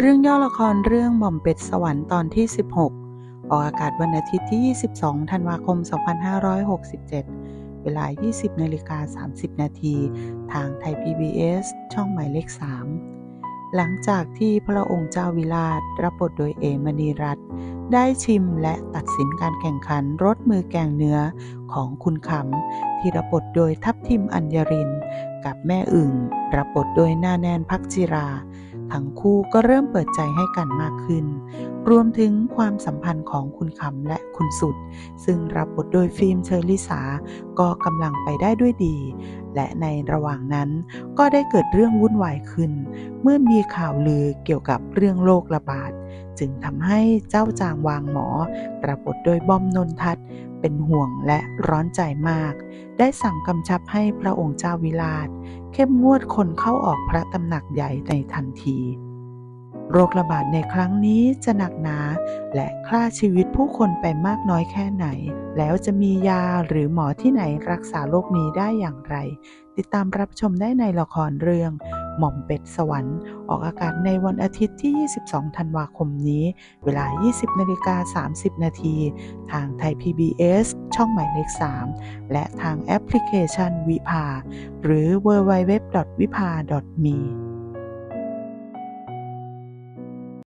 เรื่องย่อละครเรื่องหม่อมเป็ดสวรรค์ตอนที่ 16 ออกอากาศวันอาทิตย์ที่ 22 ธันวาคม 2567 เวลา 20นาฬิกา30 นาทีทางไทย PBS ช่องหมายเลข 3 หลังจากที่พระองค์เจ้าวิราชรับบทโดยเอมณีรัตน์ได้ชิมและตัดสินการแข่งขันรสมือแกงเนื้อของคุณขำที่รับบทโดยทัพทิมอัญญริน กับแม่อึ่งรับบทโดยนาแนนพักจิรา ทั้งคู่ก็เริ่มเปิดใจให้กันมากขึ้น รวมถึงความสัมพันธ์ของคุณคำและคุณสุด ซึ่งรับบทโดยฟิล์มเชอร์ลิสา ก็กำลังไปได้ด้วยดี และในระหว่างนั้นก็ได้เกิดเรื่องวุ่นวายขึ้น เมื่อมีข่าวลือเกี่ยวกับเรื่องโรคระบาด จึงทำให้เจ้าจางวางหมอ ปรับบทโดยบอมนนทัศน์เป็นห่วงและร้อนใจมาก ได้สั่งกำชับให้พระองค์เจ้าวิราชเข้มงวดคนเข้าออกพระตำหนักใหญ่ในทันที โรคระบาดในครั้งนี้จะหนักหนาและฆ่าชีวิตผู้คนไปมากน้อยแค่ไหน แล้วจะมียาหรือหมอที่ไหนรักษาโรคนี้ได้อย่างไร ติดตามรับชมได้ในละครเรื่อง หม่อมเป็ดสวรรค์ ออกอากาศในวันอาทิตย์ที่ 22 ธันวาคมนี้ เวลา 20นาฬิกา30 นาที ทางไทย PBS ช่องหมายเลข 3 และทางแอปพลิเคชันวิภาหรือ www.vipa.me